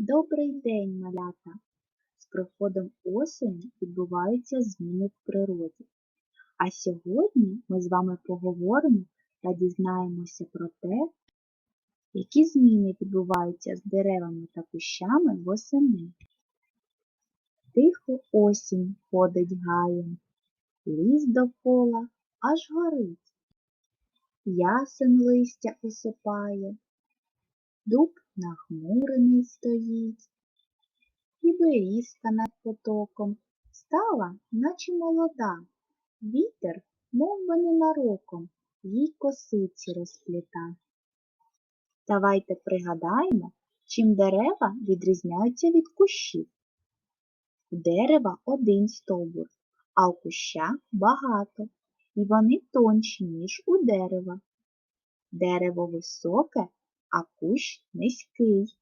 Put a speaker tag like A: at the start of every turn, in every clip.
A: Добрий день, малята! З приходом осені відбуваються зміни в природі. А сьогодні ми з вами поговоримо та дізнаємося про те, які зміни відбуваються з деревами та кущами восени. Тихо осінь ходить гаєм, ліс довкола аж горить. Ясен листя осипає, дуб нахмурений стоїть, і берізка над потоком стала, наче молода, вітер, мов би ненароком, їй косиці розпліта. Давайте пригадаємо, чим дерева відрізняються від кущів. У дерева один стовбур, а у куща багато, і вони тонші, ніж у дерева. Дерево високе, а кущ низький.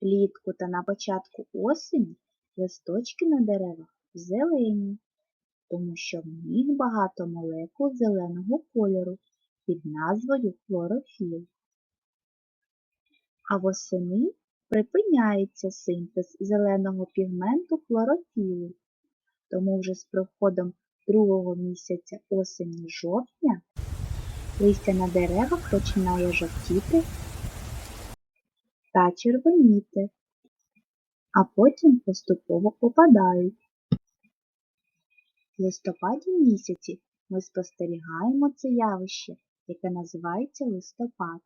A: Влітку та на початку осені листочки на деревах зелені, тому що в них багато молекул зеленого кольору під назвою хлорофіл. А восени припиняється синтез зеленого пігменту хлорофілу, тому вже з приходом другого місяця осені жовтня листя на деревах починає жовтіти та червоніти, а потім поступово опадають. В листопаді місяці ми спостерігаємо це явище, яке називається листопад.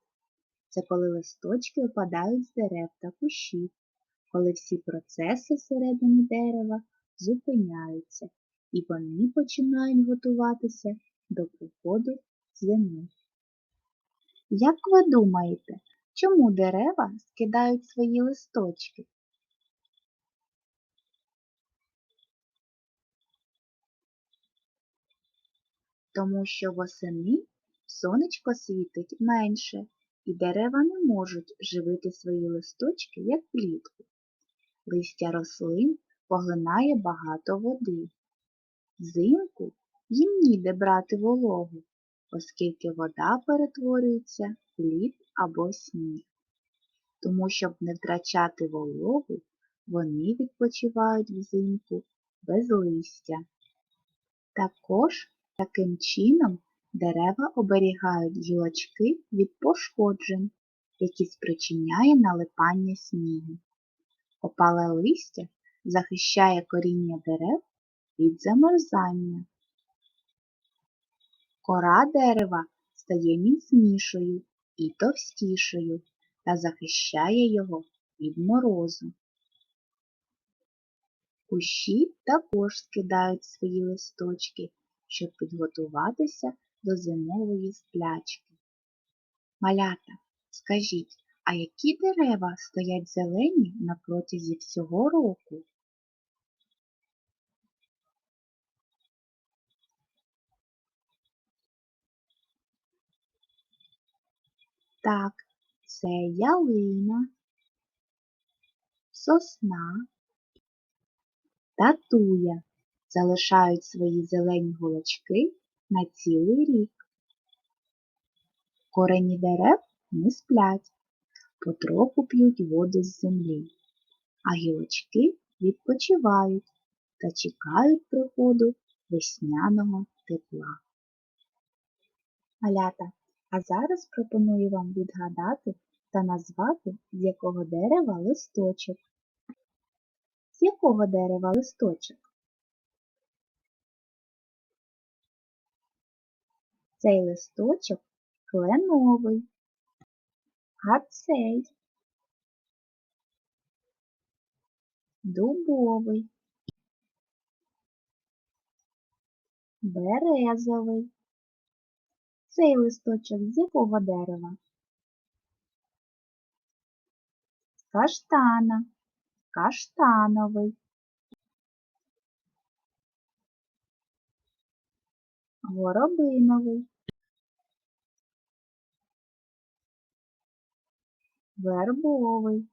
A: Це коли листочки опадають з дерев та кущів, коли всі процеси всередині дерева зупиняються і вони починають готуватися до приходу зими. Як ви думаєте, чому дерева скидають свої листочки? Тому що восени сонечко світить менше, і дерева не можуть живити свої листочки, як влітку. Листя рослин поглинає багато води. Взимку їм ніде брати вологу, оскільки вода перетворюється в лід або сніг. Тому, щоб не втрачати вологу, вони відпочивають взимку без листя. Також таким чином дерева оберігають гілочки від пошкоджень, які спричиняє налипання снігу. Опале листя захищає коріння дерев від замерзання. Кора дерева стає міцнішою і товстішою та захищає його від морозу. Кущі також скидають свої листочки, щоб підготуватися до зимової сплячки. Малята, скажіть, а які дерева стоять зелені на протязі всього року? Так, це ялина, сосна та туя залишають свої зелені голочки на цілий рік. Корені дерев не сплять, потроху п'ють воду з землі, а гілочки відпочивають та чекають приходу весняного тепла. Малята, а зараз пропоную вам відгадати та назвати, з якого дерева листочок. З якого дерева листочок? Цей листочок кленовий, а цей дубовий, березовий. Цей листочок з якого дерева? З каштана, каштановий. Горобиновий. Вербовий.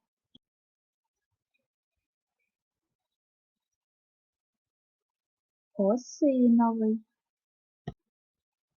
A: Осиновий.